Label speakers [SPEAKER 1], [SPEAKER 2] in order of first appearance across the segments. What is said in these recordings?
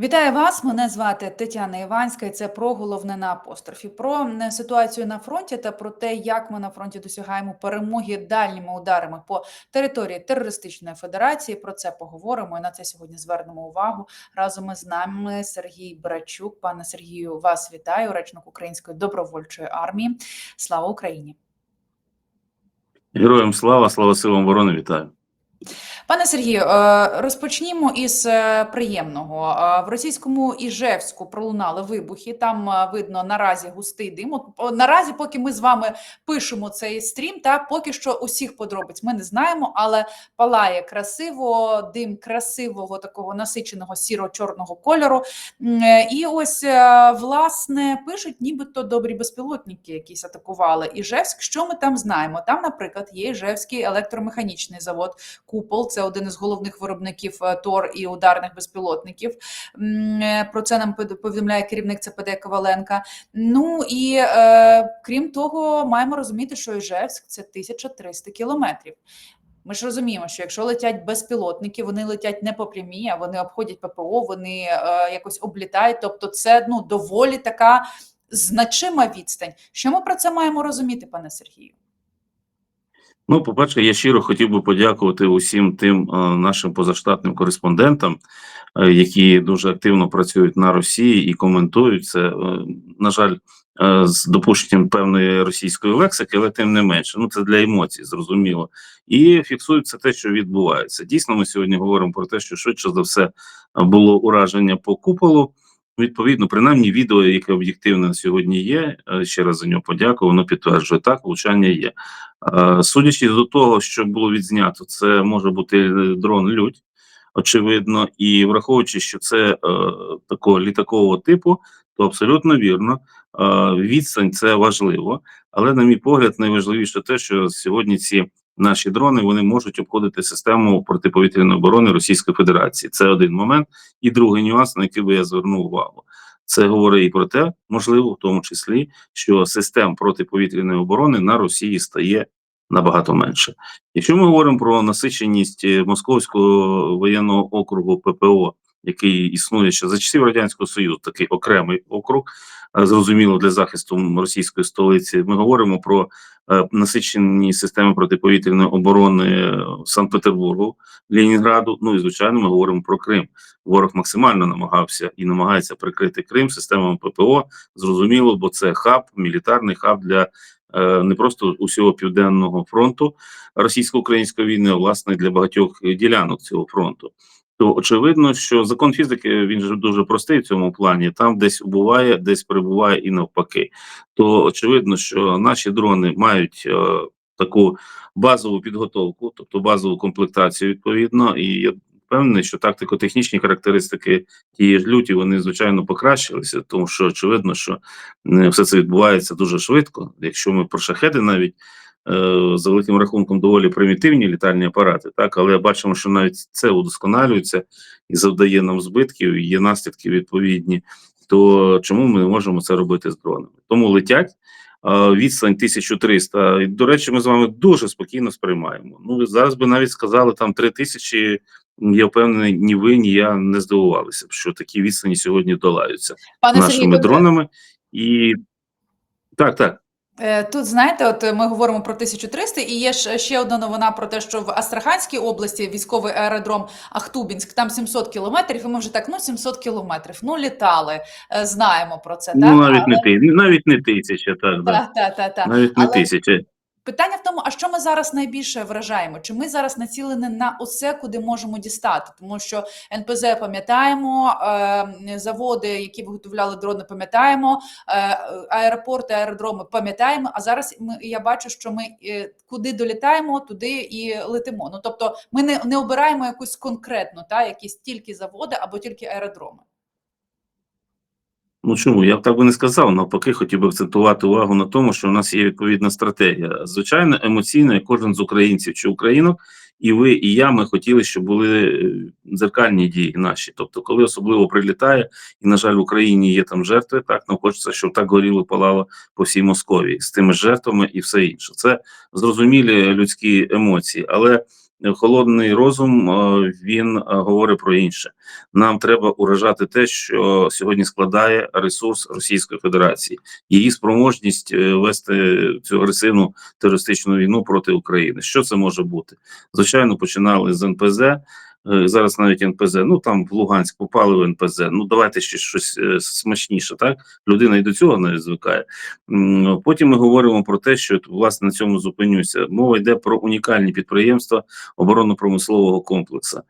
[SPEAKER 1] Вітаю вас. Мене звати Тетяна Іванська. і Це про головне на апострофі. Про ситуацію на фронті та про те, як ми на фронті досягаємо перемоги дальніми ударами по території терористичної федерації. Про це поговоримо. І на це сьогодні звернемо увагу разом із нами. Сергій Брачук. Пане Сергію, вас вітаю. Речник Української добровольчої армії. Слава Україні!
[SPEAKER 2] Героям слава, слава силам оборони, вітаю.
[SPEAKER 1] Пане Сергію, е, розпочнімо із е, приємного. Е, В російському Іжевську пролунали вибухи. Там видно наразі густий дим. Наразі, поки ми з вами пишемо цей стрім, та поки що усіх подробиць ми не знаємо, але палає красиво, дим красивого такого насиченого сіро-чорного кольору. І ось власне пишуть, нібито добрі безпілотники якісь атакували Іжевськ. Що ми там знаємо? Там, наприклад, є Іжевський електромеханічний завод. Купол це один із головних виробників е, ТОР і ударних безпілотників. Е, Про це нам повідомляє керівник ЦПД Коваленка. Ну і е, крім того, маємо розуміти, що Іжевськ це 1300 кілометрів. Ми ж розуміємо, що якщо летять безпілотники, вони летять не по прямій, а вони обходять ППО, вони е, якось облітають. Тобто, це ну доволі така значима відстань. Що ми про це маємо розуміти, пане Сергію?
[SPEAKER 2] Ну, по-перше, я щиро хотів би подякувати усім тим е, нашим позаштатним кореспондентам, е, які дуже активно працюють на Росії і коментують це. е, на жаль, з допущенням певної російської лексики, але тим не менше. Ну це для емоцій, зрозуміло. І фіксують це те, що відбувається. Дійсно, ми сьогодні говоримо про те, що швидше за все було ураження по куполу. Відповідно, принаймні, відео, яке об'єктивне сьогодні є. е, Ще раз за нього подякую. Воно підтверджує так, влучання є. Е, Судячи з того, що було відзнято, це може бути е, дрон Людь, очевидно, і враховуючи, що це такого літакового типу, то абсолютно вірно. Відстань це важливо, але, на мій погляд, найважливіше те, що сьогодні ці наші дрони вони можуть обходити систему протиповітряної оборони Російської Федерації. Це один момент. І другий нюанс, на який би я звернув увагу. Це говорить і про те, можливо, в тому числі, що систем протиповітряної оборони на Росії стає набагато менше. Якщо ми говоримо про насиченість е, Московського воєнного округу ППО, який існує ще за часів радянського союзу, такий окремий округ, зрозуміло для захисту російської столиці. Ми говоримо про е, насичені системи протиповітряної оборони е, Санкт-Петербургу, Ленінграду. Ну і звичайно, ми говоримо про Крим. Ворог максимально намагався і намагається прикрити Крим системами ППО. Зрозуміло, бо це хаб, мілітарний хаб для е, не просто усього південного фронту російсько-української війни, а власне для багатьох ділянок цього фронту. То очевидно, що закон фізики він же дуже простий в цьому плані. Там десь убуває, десь перебуває і навпаки. То очевидно, що наші дрони мають е, таку базову підготовку, тобто базову комплектацію відповідно, і я впевнений, що тактико-технічні характеристики тієї ж люті вони звичайно покращилися, тому що очевидно, що е, все це відбувається дуже швидко. Якщо ми про шахеди навіть за великим рахунком доволі примітивні літальні апарати, так але бачимо, що навіть це удосконалюється і завдає нам збитків, і є наслідки відповідні. То чому ми не можемо це робити з дронами? Тому летять. е, Відстань 1300. І, До речі, ми з вами дуже спокійно сприймаємо. Ну зараз би навіть сказали там 3000, Я впевнений, ні ви, ні я не здивувалися б, що такі відстані сьогодні долаються
[SPEAKER 1] Пане
[SPEAKER 2] нашими
[SPEAKER 1] Сергію,
[SPEAKER 2] дронами. І так, так.
[SPEAKER 1] Е, Тут знаєте, от ми говоримо про 1300, і є ще одна новина про те, що в Астраханській області військовий аеродром Ахтубінськ, там 700 кілометрів, і ми вже так, ну 700 кілометрів. Ну літали, Е, знаємо про це.
[SPEAKER 2] Ну
[SPEAKER 1] так?
[SPEAKER 2] навіть не ти, навіть не тисяча, так, да.
[SPEAKER 1] так, так, так. та.
[SPEAKER 2] навіть не
[SPEAKER 1] Але-
[SPEAKER 2] тисяча.
[SPEAKER 1] Питання в тому, а що ми зараз найбільше вражаємо? Чи ми зараз націлені на усе, куди можемо дістати? Тому що НПЗ пам'ятаємо, е, заводи, які виготовляли дрони, пам'ятаємо, е, аеропорти, аеродроми пам'ятаємо. А зараз ми я бачу, що ми е, куди долітаємо, туди і летимо. Ну тобто, ми не, не обираємо якусь конкретну, та якісь тільки заводи або тільки аеродроми.
[SPEAKER 2] Ну чому? Я б так би не сказав. Навпаки, хотів би акцентувати увагу на тому, що в нас є відповідна стратегія. Звичайно, емоційно, як кожен з українців чи українок, і ви, і я, ми хотіли, щоб були е, дзеркальні дії наші. Тобто, коли особливо прилітає, і на жаль, в Україні є там жертви, так нам хочеться, щоб так горіло палало по всій Московії з тими жертвами і все інше. Це зрозумілі людські емоції, але холодний розум е, він е, говорить про інше. Нам треба уражати те, що сьогодні складає ресурс Російської Федерації, її спроможність е, вести цю агресивну терористичну війну проти України. Що це може бути? Звичайно, починали з НПЗ. Е, Зараз навіть НПЗ, ну там в Луганськ попали в НПЗ. Ну давайте ще щось е, смачніше. Так людина і до цього не звикає. Потім ми говоримо про те, що власне на цьому зупинюся. Мова йде про унікальні підприємства оборонно-промислового комплексу.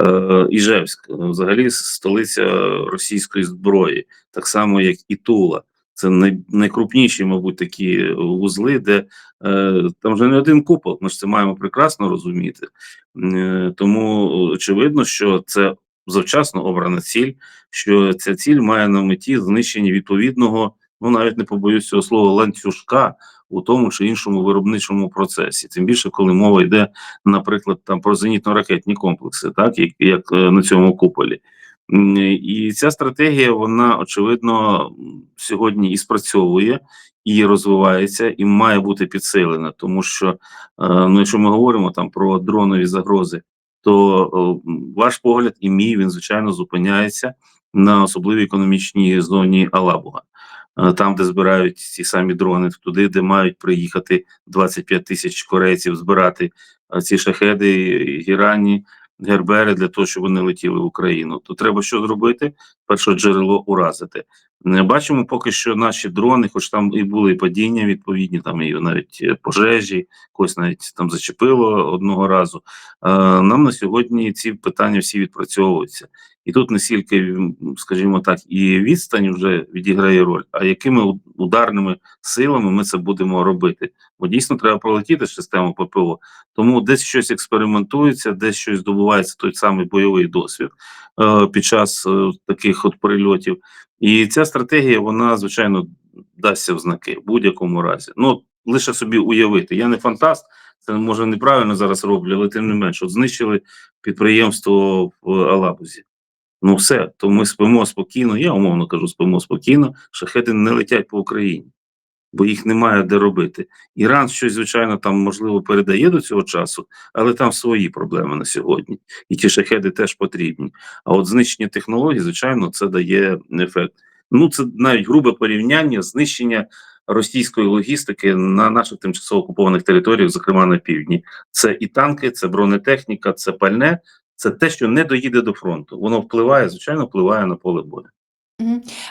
[SPEAKER 2] Е, Іжевськ, е, взагалі столиця російської зброї, так само як і Тула. Це най, найкрупніші, мабуть, такі вузли, де е, там вже не один купол. Ми ж це маємо прекрасно розуміти. Е, тому очевидно, що це завчасно обрана ціль, що ця ціль має на меті знищення відповідного, ну навіть не побоюсь цього слова, ланцюжка у тому чи іншому виробничому процесі. Тим більше, коли мова йде, наприклад, там про зенітно-ракетні комплекси, так як, як е, на цьому куполі. І ця стратегія, вона очевидно сьогодні і спрацьовує, і розвивається, і має бути підсилена, тому що, е, ну, якщо ми говоримо там про дронові загрози, то ваш погляд і мій він звичайно зупиняється на особливій економічній зоні Алабуга. Е, Там, де збирають ці самі дрони, туди, де мають приїхати 25 тисяч корейців збирати е, ці шахеди, гірані, гербери для того, щоб вони летіли в Україну. То треба що зробити? Перше джерело уразити. Не бачимо поки що наші дрони, хоч там і були падіння відповідні, там і навіть е, пожежі, когось навіть там зачепило одного разу. Е, Нам на сьогодні ці питання всі відпрацьовуються. І тут не стільки, скажімо так, і відстань вже відіграє роль, а якими ударними силами ми це будемо робити. Бо дійсно треба пролетіти систему ППО. Тому десь щось експериментується, десь щось здобувається той самий бойовий досвід е, під час е, таких от прильотів. І ця стратегія, вона звичайно дасться в знаки в будь-якому разі. Ну лише собі уявити. Я не фантаст, це може неправильно зараз роблю, але тим не менш, от знищили підприємство в Алабузі. Ну все, то ми спимо спокійно. Я умовно кажу, спимо спокійно. Шахеди не летять по Україні, бо їх немає де робити. Іран щось, звичайно, там можливо передає до цього часу, але там свої проблеми на сьогодні. І ті шахеди теж потрібні. А от знищення технологій, звичайно, це дає ефект. Ну, це навіть грубе порівняння знищення російської логістики на наших тимчасово окупованих територіях, зокрема на півдні. Це і танки, це бронетехніка, це пальне. Це те, що не доїде до фронту. Воно впливає, звичайно, впливає на поле бою.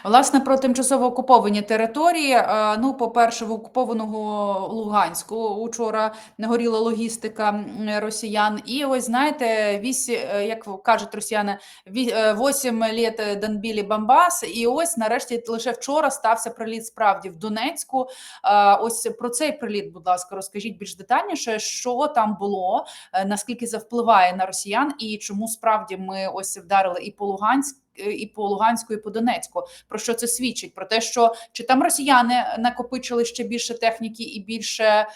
[SPEAKER 1] Власне, про тимчасово окуповані території. е, Ну, по-перше, в окупованого Луганську учора не горіла логістика росіян. І ось знаєте, вісі, е, як кажуть росіяни, ві- е, 8 літ Донбілі Бамбас. І ось нарешті лише вчора стався приліт справді в Донецьку. Е, Ось про цей приліт, будь ласка, розкажіть більш детальніше, що там було, е, наскільки це впливає на росіян, і чому справді ми ось вдарили і по Луганськ. Е, І по Луганську, і по Донецьку, про що це свідчить? Про те, що чи там росіяни накопичили ще більше техніки і більше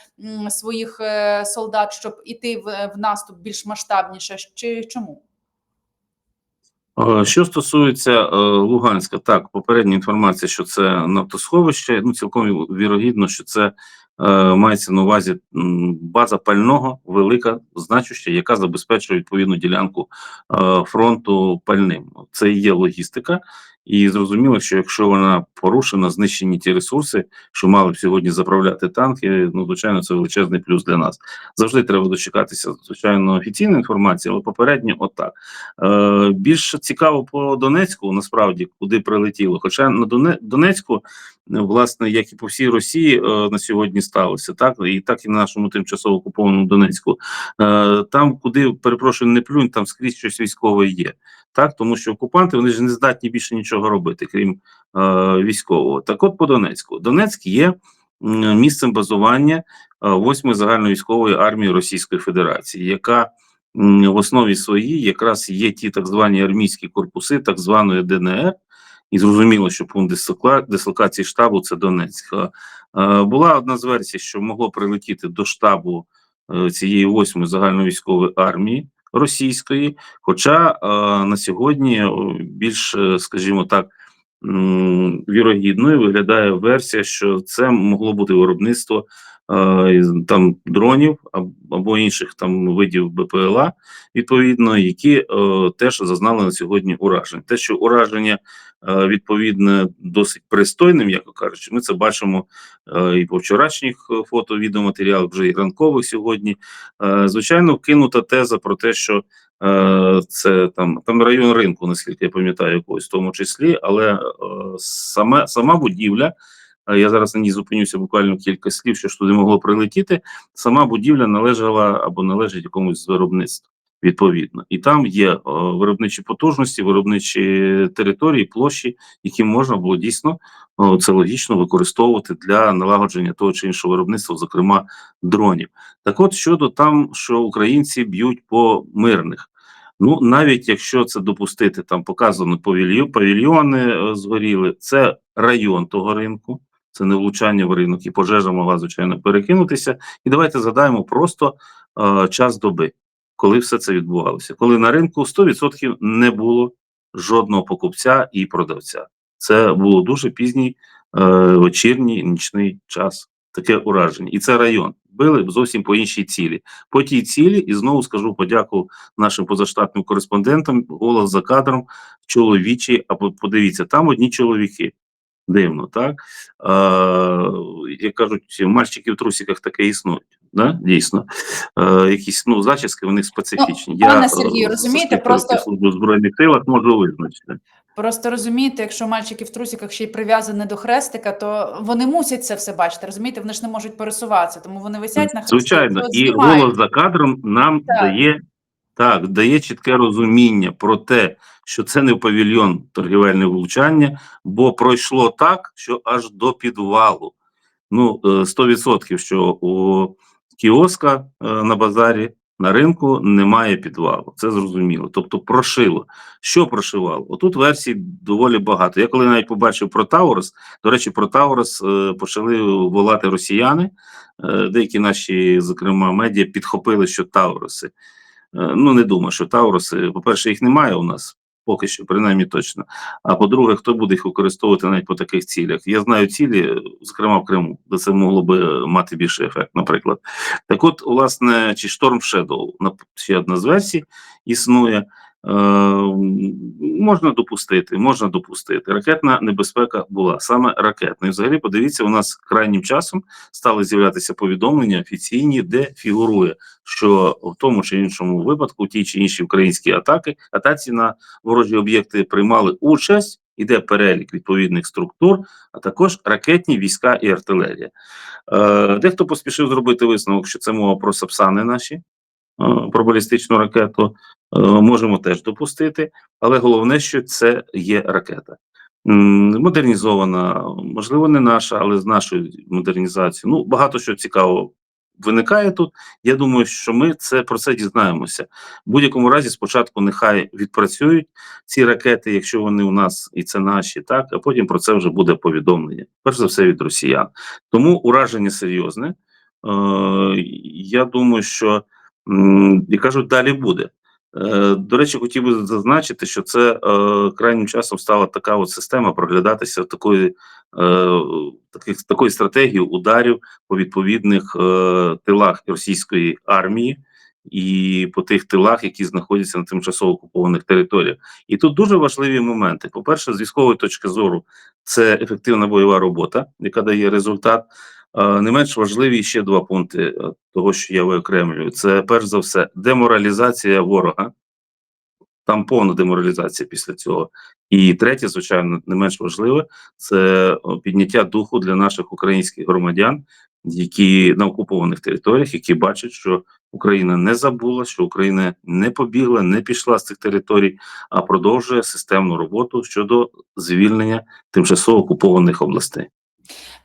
[SPEAKER 1] своїх е, солдат, щоб іти в, в наступ більш масштабніше? Чи чому?
[SPEAKER 2] Е, Що стосується е, Луганська, так, попередня інформація, що це нафтосховище, ну цілком вірогідно, що це мається на увазі база пального, велика, значуща, яка забезпечує відповідну ділянку е, фронту пальним. Це і є логістика, і зрозуміло, що якщо вона порушена, знищені ті ресурси, що мали б сьогодні заправляти танки, ну звичайно, це величезний плюс для нас. Завжди треба дочекатися, звичайно, офіційної інформації, але попередньо отак. Е, більш цікаво по Донецьку, насправді, куди прилетіло. Хоча на Доне- Донецьку, власне, як і по всій Росії, е, на сьогодні сталося, так і так і на нашому тимчасово окупованому Донецьку. Е, там, куди перепрошую, не плюнь, там скрізь щось військове є. Так, тому що окупанти вони ж не здатні більше нічого робити, крім е, військового. Так, от по Донецьку, Донецьк є місцем базування 8-ї загальновійськової армії Російської Федерації, яка в основі своїй якраз є ті так звані армійські корпуси, так званої ДНР, і зрозуміло, що пункт дислокації штабу це Донецьк. Е, е, Була одна з версій, що могло прилетіти до штабу е, цієї 8-ї загальновійськової армії російської. Хоча е, на сьогодні більш, е, скажімо так, вірогідною виглядає версія, що це могло бути виробництво е, там дронів або інших там видів БПЛА, відповідно, які е, теж зазнали на сьогодні уражень. Те, що ураження е, відповідне досить пристойним, як кажучи, ми це бачимо е, і по вчорашніх е, фото, відеоматеріалах, вже і ранкових сьогодні. Звичайно, вкинута теза про те, що це там, там район ринку, наскільки я пам'ятаю, якогось в тому числі, але саме сама будівля. Я зараз на ній зупинюся буквально кілька слів, що ж туди могло прилетіти. Сама будівля належала або належить якомусь з виробництва, відповідно. І там є е, виробничі потужності, виробничі території, площі, які можна було дійсно е, це логічно використовувати для налагодження того чи іншого виробництва, зокрема дронів. Так от щодо там, що українці б'ють по мирних. Ну, навіть якщо це допустити, там показано павільйо- павільйони е, згоріли, це район того ринку, це не влучання в ринок, і пожежа могла, звичайно, перекинутися. І давайте згадаємо просто е, час доби, коли все це відбувалося. Коли на ринку 100% не було жодного покупця і продавця. Це було дуже пізній е, вечірній нічний час. Таке ураження. І це район. Били б зовсім по іншій цілі. По тій цілі, і знову скажу подяку нашим позаштатним кореспондентам. Голос за кадром, чоловічі. А подивіться, там одні чоловіки. Дивно, так? Е, як кажуть, мальчики в трусиках таке існують. Да? Дійсно. Е, якісь ну, зачіски в них специфічні.
[SPEAKER 1] Ну, пане
[SPEAKER 2] е,
[SPEAKER 1] Сергію, розумієте, просто-
[SPEAKER 2] служби в збройних силах можу визначити.
[SPEAKER 1] Просто розумієте, якщо мальчики в трусиках ще й прив'язані до хрестика, то вони мусять це все бачити. Розумієте, вони ж не можуть пересуватися, тому вони висять на хресті.
[SPEAKER 2] Звичайно, і
[SPEAKER 1] знімають.
[SPEAKER 2] голос за кадром нам
[SPEAKER 1] Так.
[SPEAKER 2] дає так, дає чітке розуміння про те, що це не павільйон торгівельне влучання, бо пройшло так, що аж до підвалу. Ну, е, 100%, що у кіоска е, на базарі на ринку немає підвалу. Це зрозуміло. Тобто прошило. Що прошивало? Отут версій доволі багато. Я коли навіть побачив про Таурус, до речі, про Таурус е, почали волати росіяни. Е, Деякі наші, зокрема, медіа підхопили, що Тауруси. Е, Ну, не думаю, що Тауруси, по-перше, їх немає у нас. Поки що, принаймні точно. А по-друге, хто буде їх використовувати навіть по таких цілях? Я знаю цілі, зокрема в Криму, де це могло би мати більший ефект, наприклад. Так от, власне, чи Storm Shadow, ще одна з версій існує. Е, можна допустити, можна допустити. Ракетна небезпека була саме ракетна. І взагалі, подивіться, у нас крайнім часом стали з'являтися повідомлення офіційні, де фігурує, що в тому чи іншому випадку, в тій чи іншій українській атаки, атаці на ворожі об'єкти приймали участь. Іде перелік відповідних структур, а також ракетні війська і артилерія. Е, дехто поспішив зробити висновок, що це мова про сапсани наші, е, про балістичну ракету. Е, можемо теж допустити, але головне, що це є ракета. Модернізована, можливо, не наша, але з нашою модернізацією. Ну, багато що цікавого виникає тут. Я думаю, що ми це про це дізнаємося. В будь-якому разі, спочатку нехай відпрацюють ці ракети, якщо вони у нас і це наші, так а потім про це вже буде повідомлення. Перш за все від росіян. Тому ураження серйозне. Е, я думаю, що і кажуть, далі буде. Е, До речі, хотів би зазначити, що це е, крайнім часом стала така от система проглядатися такої, е, таких, такої стратегії ударів по відповідних е, тилах російської армії і по тих тилах, які знаходяться на тимчасово окупованих територіях. І тут дуже важливі моменти. По-перше, з військової точки зору, це ефективна бойова робота, яка дає результат. Е, Не менш важливі ще два пункти е, того, що я виокремлюю. Це перш за все деморалізація ворога. Там повна деморалізація після цього. І третє, звичайно, не менш важливе, це підняття духу для наших українських громадян, які на окупованих територіях, які бачать, що Україна не забула, що Україна не побігла, не пішла з цих територій, а продовжує системну роботу щодо звільнення тимчасово окупованих областей.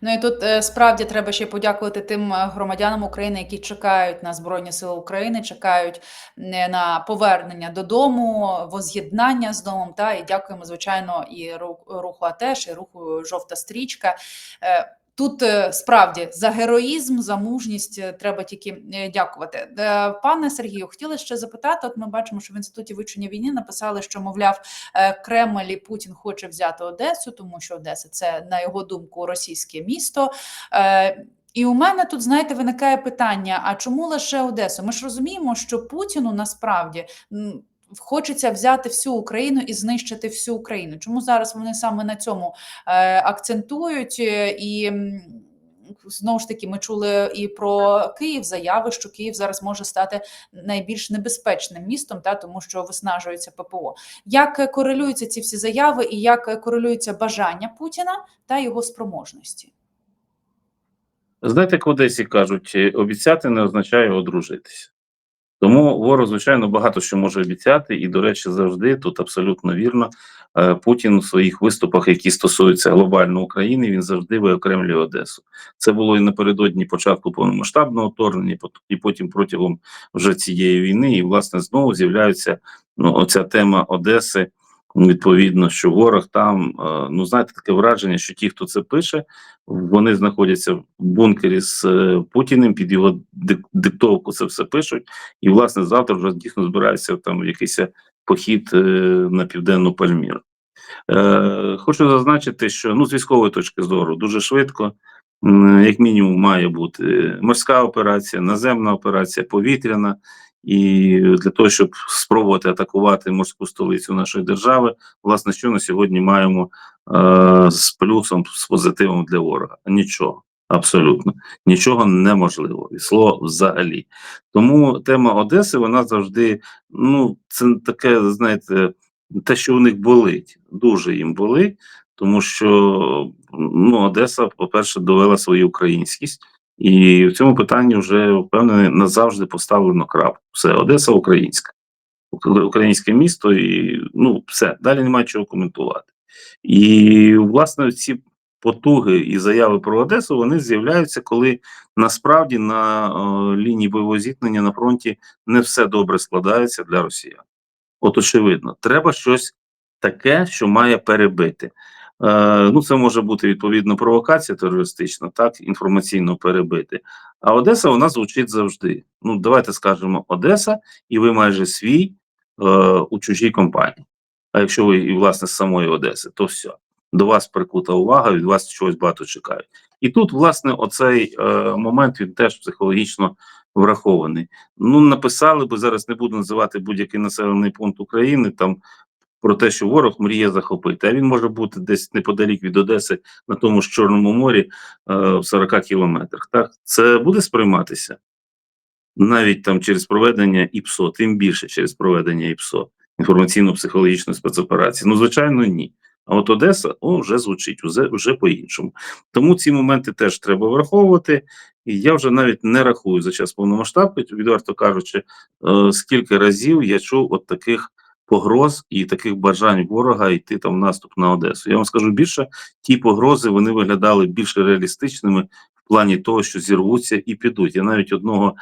[SPEAKER 1] Ну і тут е, справді треба ще подякувати тим е, громадянам України, які чекають на Збройні Сили України, чекають е, на повернення додому, воз'єднання з домом. Та і дякуємо, звичайно, і ру- руху АТЕШ, і руху Жовта стрічка. Тут е, справді за героїзм, за мужність е, треба тільки е, дякувати. Пане Сергію, хотіли ще запитати. От ми бачимо, що в інституті вивчення війни написали, що мовляв Кремль і Путін хоче взяти Одесу, тому що Одеса це на його думку російське місто. І у мене тут, знаєте, виникає питання: а чому лише Одесу? Ми ж розуміємо, що Путіну насправді хочеться взяти всю Україну і знищити всю Україну. Чому зараз вони саме на цьому е, акцентують? Е, І знову ж таки, ми чули і про Київ заяви, що Київ зараз може стати найбільш небезпечним містом, та тому що виснажується ППО. Як корелюються ці всі заяви, і як корелюється бажання Путіна та його спроможності?
[SPEAKER 2] Знаєте, як в Одесі кажуть, обіцяти не означає одружитися. Тому ворог, звичайно, багато що може обіцяти, і, до речі, завжди тут абсолютно вірно. е, Путін у своїх виступах, які стосуються глобально України, він завжди виокремлює Одесу. Це було і напередодні початку повномасштабного вторгнення, і потім протягом вже цієї війни. І, власне, знову з'являється ну, оця тема Одеси. Відповідно, що ворог там, е, ну знаєте, таке враження, що ті, хто це пише, вони знаходяться в бункері з е, Путіним, під його дик- диктовку це все пишуть. І, власне, завтра вже дійсно збираються там якийсь похід е, на південну Пальміру. Е, хочу зазначити, що ну, з військової точки зору дуже швидко, як мінімум, має бути морська операція, наземна операція, повітряна. І для того, щоб спробувати атакувати морську столицю нашої держави, власне, що на сьогодні маємо е, з плюсом, з позитивом для ворога? Нічого. Абсолютно нічого неможливо, і слово взагалі. Тому тема Одеси вона завжди ну це таке, знаєте, те, що у них болить, дуже їм болить, тому що ну Одеса, по-перше, довела свою українськість, і в цьому питанні вже впевнений назавжди поставлено крапку. Все, Одеса українська, Ук- українське місто, і ну все далі немає чого коментувати. І власне ці потуги і заяви про Одесу вони з'являються, коли насправді на е, лінії бойового зіткнення на фронті не все добре складається для росіян. От очевидно, треба щось таке, що має перебити. Е, ну, це може бути відповідно провокація терористична, так інформаційно перебити. А Одеса вона звучить завжди. Ну, давайте скажемо Одеса, і ви майже свій е, у чужій компанії. А якщо ви і власне з самої Одеси, то все. До вас прикута увага, від вас чогось багато чекають. І тут, власне, оцей е, момент він теж психологічно врахований. Ну, написали би зараз, не буду називати будь-який населений пункт України там про те, що ворог мріє захопити. А він може бути десь неподалік від Одеси на тому ж Чорному морі е, в 40 кілометрах. Так, це буде сприйматися навіть там через проведення ІПСО, тим більше через проведення ІПСО, інформаційно-психологічної спецоперації. Ну, звичайно, ні. А от Одеса о, вже звучить вже, вже по-іншому. Тому ці моменти теж треба враховувати. І я вже навіть не рахую за час повномасштабки, відверто кажучи, е, скільки разів я чув от таких погроз і таких бажань ворога йти там в наступ на Одесу. Я вам скажу більше, ті погрози вони виглядали більш реалістичними в плані того, що зірвуться і підуть. Я навіть одного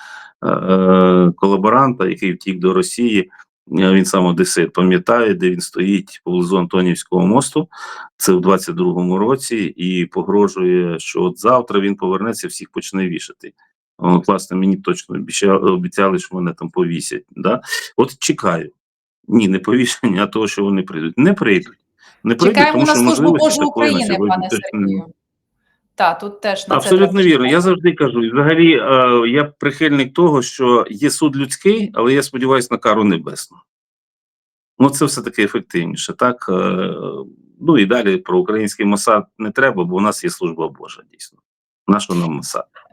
[SPEAKER 2] е, е, колаборанта, який втік до Росії, е, він сам одесит, пам'ятає, де він стоїть поблизу Антонівського мосту. Це в 22-му році, і погрожує, що от завтра він повернеться, всіх почне вішати. От, власне, мені точно обіцяли, що мене там повісять. Да? От чекаю. Ні, не повішення, а того, що вони прийдуть. Не прийдуть. Не прийдуть,
[SPEAKER 1] Чекаємо
[SPEAKER 2] тому
[SPEAKER 1] на
[SPEAKER 2] що
[SPEAKER 1] службу Божу України, пане. Сергію. Так, тут теж на
[SPEAKER 2] Абсолютно
[SPEAKER 1] це
[SPEAKER 2] вірно. Я завжди кажу. Взагалі, е, я прихильник того, що є суд людський, але я сподіваюся на кару небесну. Ну, це все таки ефективніше, так? Е, ну і далі про український Мосад не треба, бо у нас є служба Божа, дійсно. Наша нам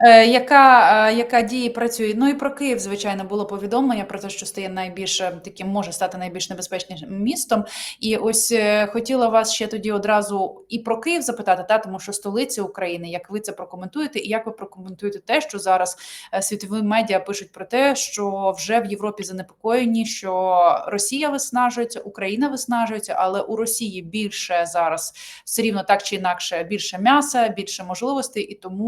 [SPEAKER 1] Е, яка, е, яка діє працює? Ну і про Київ, звичайно, було повідомлення про те, що стає найбільш е, таким, може стати найбільш небезпечним містом. І ось хотіла вас ще тоді одразу і про Київ запитати, та тому що столиця України, як ви це прокоментуєте, і як ви прокоментуєте те, що зараз світові медіа пишуть про те, що вже в Європі занепокоєні, що Росія виснажується, Україна виснажується, але у Росії більше зараз все рівно так чи інакше більше м'яса, більше можливостей, і тому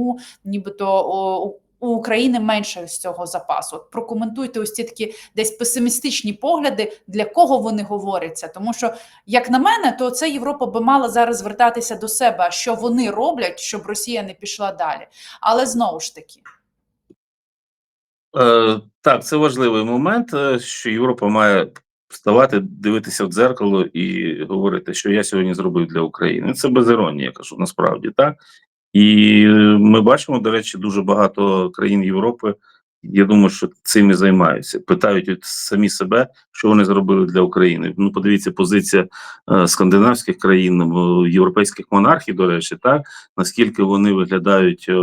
[SPEAKER 1] нібито о, у- України менше з цього запасу. От прокоментуйте ось ці такі десь песимістичні погляди, для кого вони говоряться. Тому що, як на мене, то це Європа би мала зараз звертатися до себе, що вони роблять, щоб Росія не пішла далі. Але знову ж таки,
[SPEAKER 2] Е, так, це важливий момент, е, що Європа має вставати, дивитися в дзеркало і говорити, що я сьогодні зробив для України. Це без іронії, я кажу, насправді так. І е, ми бачимо, до речі, дуже багато країн Європи. Я думаю, що цим і займаються. Питають от самі себе, що вони зробили для України. Ну, подивіться, позиція е, скандинавських країн, е, європейських монархів, до речі, так наскільки вони виглядають е,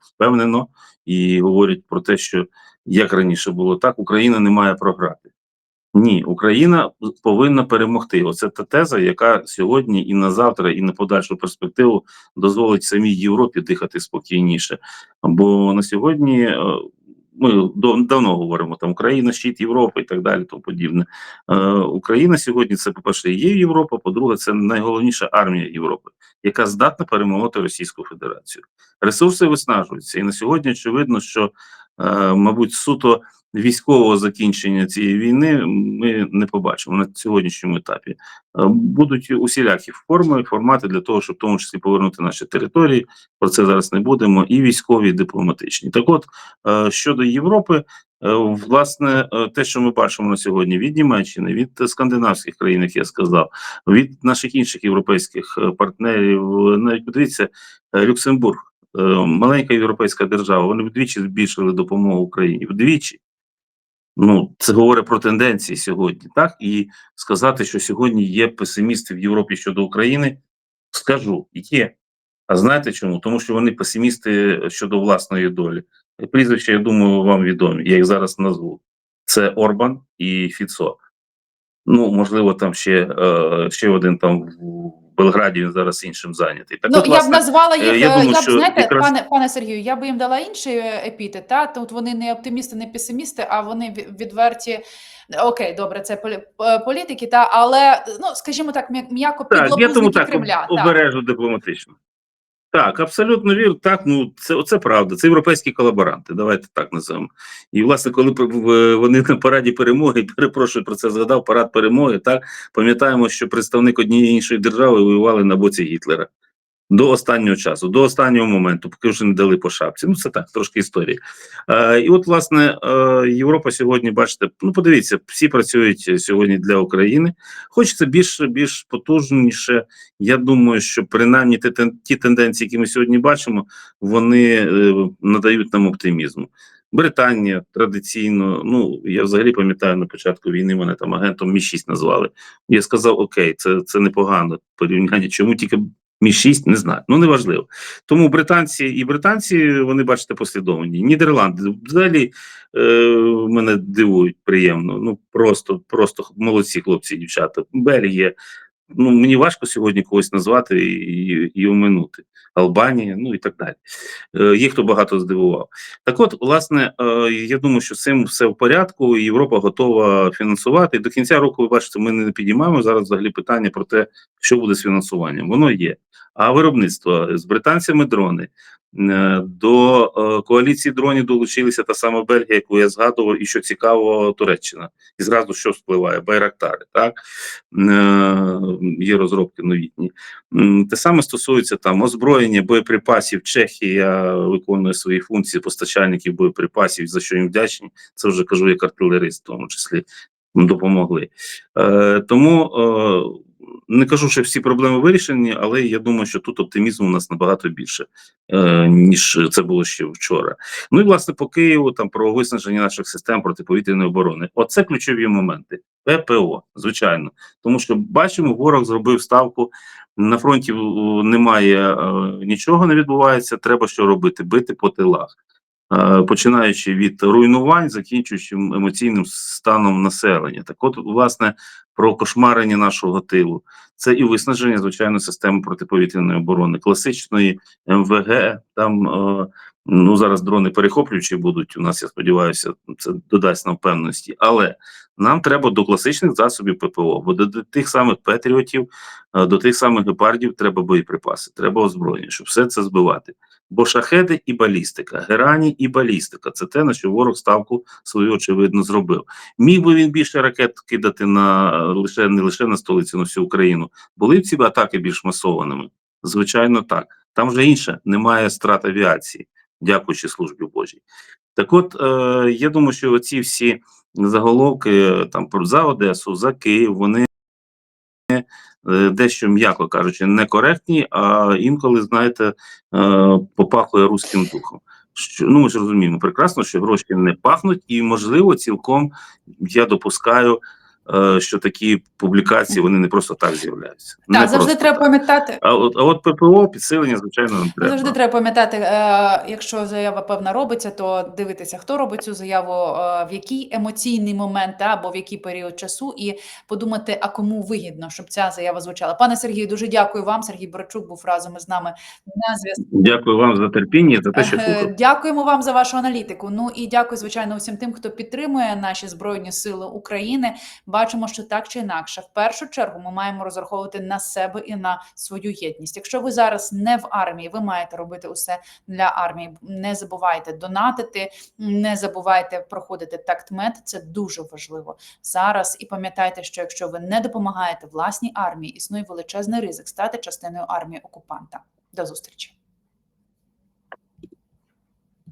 [SPEAKER 2] впевнено і говорять про те, що як раніше було так, Україна не має програти. Ні, Україна повинна перемогти. Оце та теза, яка сьогодні і на завтра, і на подальшу перспективу дозволить самій Європі дихати спокійніше. Бо на сьогодні е, ми давно говоримо там Україна, щит Європи і так далі, тому подібне. Е, Україна сьогодні це, по-перше, є Європа, по-друге, це найголовніша армія Європи, яка здатна перемолоти Російську Федерацію. Ресурси виснажуються, і на сьогодні очевидно, що, мабуть, суто військового закінчення цієї війни ми не побачимо на сьогоднішньому етапі. Е, Будуть усілякі форми, формати для того, щоб в тому числі повернути наші території. Про це зараз не будемо, і військові, і дипломатичні. Так, от е, щодо Європи, е, власне, е, те, що ми бачимо на сьогодні від Німеччини, від скандинавських країн, як я сказав, від наших інших європейських е, партнерів, е, навіть подивіться, е, Люксембург. Е, Маленька європейська держава, вони вдвічі збільшили допомогу Україні. Вдвічі. Ну, це говорить про тенденції сьогодні, так? І сказати, що сьогодні є песимісти в Європі щодо України, скажу, є. А знаєте чому? Тому що вони песимісти щодо власної долі. Прізвища, я думаю, вам відомі. Я їх зараз назву. Це Орбан і Фіцо. Ну, можливо, там ще, е, ще один там Белграді він зараз іншим зайнятий. Так,
[SPEAKER 1] Ну,
[SPEAKER 2] от,
[SPEAKER 1] я б назвала їх,
[SPEAKER 2] е,
[SPEAKER 1] я,
[SPEAKER 2] я думаю,
[SPEAKER 1] я б,
[SPEAKER 2] що
[SPEAKER 1] знаєте,
[SPEAKER 2] якраз-
[SPEAKER 1] пане, пане Сергію, я би їм дала інший е, епітет, та? Тут вони не оптимісти, не песимісти, а вони ві- відверті, окей, добре, це полі, е, політики, та, але, ну, скажімо так, м'я- м'яко
[SPEAKER 2] Так, я тому так
[SPEAKER 1] Кремля.
[SPEAKER 2] об-
[SPEAKER 1] так.
[SPEAKER 2] обережу дипломатично. Так, абсолютно вірю. Так, ну це, це правда. Це європейські колаборанти. Давайте так називаємо. І власне, коли вони на параді перемоги, перепрошую про це згадав, парад перемоги. Так пам'ятаємо, що представник однієї іншої держави воювали на боці Гітлера. До останнього часу, до останнього моменту, поки вже не дали по шапці. Ну, це так, трошки історії. Е, і от, власне, е, Європа сьогодні, бачите, ну подивіться, всі працюють сьогодні для України. Хочеться більш, більш потужніше. Я думаю, що принаймні ті, ті тенденції, які ми сьогодні бачимо, вони е, надають нам оптимізму. Британія традиційно, ну я взагалі пам'ятаю на початку війни мене там агентом Мі 6 назвали. Я сказав: Окей, це, це непогано порівняння. Чому тільки Мі 6 не знаю. Ну неважливо. Тому британці і британці, вони бачите, послідовні. Нідерланди взагалі е, мене дивують приємно. Ну просто, просто молодці хлопці дівчата. Бельгія. Ну мені важко сьогодні когось назвати і, і, оминути. Албанія, ну і так далі. Е, є хто багато здивував. Так от, власне, е, я думаю, що з цим все в порядку. Європа готова фінансувати. До кінця року, ви бачите, ми не підіймаємо зараз взагалі питання про те, що буде з фінансуванням. Воно є. А виробництво з британцями дрони. Е, До е, коаліції дронів долучилися та сама Бельгія, яку я згадував, і що цікаво, Туреччина. І зразу що впливає? Байрактари, так Е, є розробки новітні. Те саме стосується там озброєння, боєприпасів. Чехія виконує свої функції постачальників боєприпасів, за що їм вдячні. Це вже кажу як артилерист, в тому числі допомогли. Тому не кажу, що всі проблеми вирішені, але я думаю, що тут оптимізму у нас набагато більше, е, ніж це було ще вчора. Ну і власне по Києву там про виснаження наших систем протиповітряної оборони. Оце ключові моменти. ППО, звичайно, тому що бачимо, ворог зробив ставку. На фронті немає е, нічого не відбувається. Треба що робити? Бити по тилах. Е, Починаючи від руйнувань, закінчуючи емоційним станом населення, так от власне про кошмарення нашого тилу, це і виснаження звичайно системи протиповітряної оборони, класичної МВГ. Там е, ну зараз дрони перехоплюючі будуть. У нас я сподіваюся, це додасть нам впевненості, але нам треба до класичних засобів ППО, бо до, тих самих патріотів, е, до тих самих гепардів треба боєприпаси, треба озброєння, щоб все це збивати. Бо шахеди і балістика, герані і балістика це те, на що ворог ставку свою очевидно зробив. Міг би він більше ракет кидати на лише не лише на столицю, на всю Україну. Були б ці атаки більш масованими? Звичайно, так. Там вже інше, немає страт авіації, дякуючи службі Божій. Так, от е, я думаю, що ці всі заголовки там про за Одесу, за Київ, вони е, дещо, м'яко кажучи, некоректні, а інколи, знаєте, е, попахує руським духом. Що, ну, ми ж розуміємо прекрасно, що гроші не пахнуть, і, можливо, цілком я допускаю, е, що такі публікації вони не просто так з'являються. Не
[SPEAKER 1] завжди треба
[SPEAKER 2] так.
[SPEAKER 1] пам'ятати.
[SPEAKER 2] А от, а от ППО підсилення, звичайно, не треба.
[SPEAKER 1] Завжди треба пам'ятати, е, якщо заява певна робиться, то дивитися, хто робить цю заяву, е, в який емоційний момент або в який період часу, і подумати, а кому вигідно, щоб ця заява звучала. Пане Сергію, дуже дякую вам. Сергій Борчук був разом із нами на зв'язку.
[SPEAKER 2] Дякую вам за терпіння за те, що
[SPEAKER 1] Е,
[SPEAKER 2] слухали.
[SPEAKER 1] Дякуємо вам за вашу аналітику. Ну і дякую, звичайно, усім тим, хто підтримує наші збройні сили України. Бачимо, що так чи інакше, в першу чергу, ми маємо розраховувати на себе і на свою єдність. Якщо ви зараз не в армії, ви маєте робити усе для армії. Не забувайте донатити, не забувайте проходити тактмет. Це дуже важливо зараз. І пам'ятайте, що якщо ви не допомагаєте власній армії, існує величезний ризик стати частиною армії окупанта. До зустрічі.